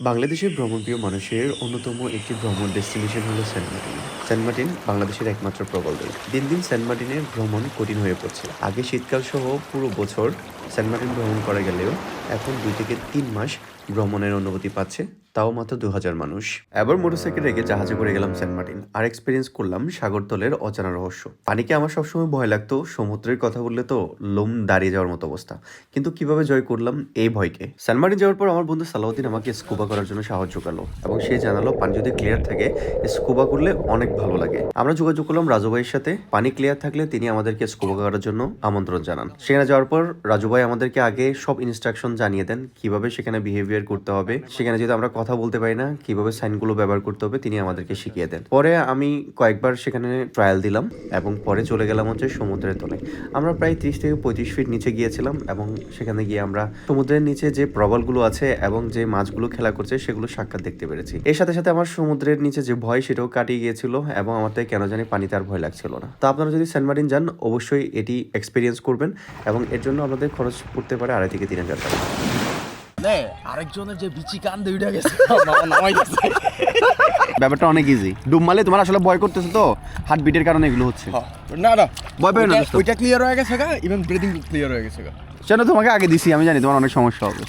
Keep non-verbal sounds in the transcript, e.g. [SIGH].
বাংলাদেশের ভ্রমণপ্রিয় মানুষের অন্যতম একটি ভ্রমণ ডেস্টিনেশন হলো সেন্ট মার্টিন। সেন্ট মার্টিন বাংলাদেশের একমাত্র প্রবল দ্বীপ। দিন দিন সেন্ট মার্টিনের ভ্রমণ কঠিন হয়ে পড়ছে। আগে শীতকাল সহ পুরো বছর সেন্ট মার্টিন ভ্রমণ করা গেলেও এখন দুই থেকে তিন মাস ভ্রমণের অনুমতি পাচ্ছে, তাও মাত্র দু হাজার মানুষ। এবার মোটরসাইকেল রেখে জাহাজে করে গেলাম সেন্ট মার্টিন, আর এক্সপিরিয়েন্স করলাম সাগরতলের অজানা রহস্য। পানিকে আমার সবসময় ভয় লাগতো, সমুদ্রের কথা বললে তো লোম দাঁড়িয়ে যাওয়ার মতো অবস্থা। কিন্তু কীভাবে জয় করলাম এই ভয়কে? সেন্ট মার্টিন যাওয়ার পর আমার বন্ধু সালাউদ্দিন আমাকে স্কুবা করার জন্য সাহায্য করল, এবং সে জানালো পানি যদি ক্লিয়ার থাকে স্কুবা করলে অনেক ভালো লাগে। আমরা যোগাযোগ করলাম রাজু ভাইয়ের সাথে, পানি ক্লিয়ার থাকলে তিনি আমাদেরকে স্কুবা করার জন্য আমন্ত্রণ জানান। সেখানে যাওয়ার পর রাজু ভাই আমাদেরকে আগে সব ইনস্ট্রাকশন জানিয়ে দেন কীভাবে সেখানে বিহেভিয়ার করতে হবে। সেখানে যেহেতু আমরা কথা বলতে পারি না, কীভাবে সাইনগুলো ব্যবহার করতে হবে তিনি আমাদেরকে শিখিয়ে দেন। পরে আমি কয়েকবার সেখানে ট্রায়াল দিলাম এবং পরে চলে গেলাম হচ্ছে সমুদ্রের তলে। আমরা প্রায় ত্রিশ থেকে পঁয়ত্রিশ ফিট নিচে গিয়েছিলাম এবং সেখানে গিয়ে আমরা সমুদ্রের নিচে যে প্রবলগুলো আছে এবং যে মাছগুলো খেলা করছে সেগুলো সাক্ষাৎ দেখতে পেরেছি। এর সাথে সাথে আমার সমুদ্রের নিচে যে ভয় সেটাও কাটিয়ে গিয়েছিল এবং আমার তাই কেন জানি পানিতে আর ভয় লাগছিল না। তো আপনারা যদি সেন্ট মার্টিন যান, অবশ্যই এটি এক্সপিরিয়েন্স করবেন এবং এর জন্য আপনাদের খরচ পড়তে পারে আড়াই থেকে তিন হাজার টাকা। নে আরেকজনের যে বিচি কান্দে উঠে গেছে। [LAUGHS] নামাই গেছে ব্যাপারটা অনেক ইজি ডুব মারলে তোমার আসলে ভয় করতেছে তো হার্ট বিটের কারণে এগুলো হচ্ছে। না না ভয় পাই না ওইটা- ওইটা ক্লিয়ার হয়ে গেছে গা ইভেন ব্রিদিং ক্লিয়ার হয়ে গেছে গা। সেটা তোমাকে আগে দিছি আমি জানি তোমার অনেক সমস্যা হবে।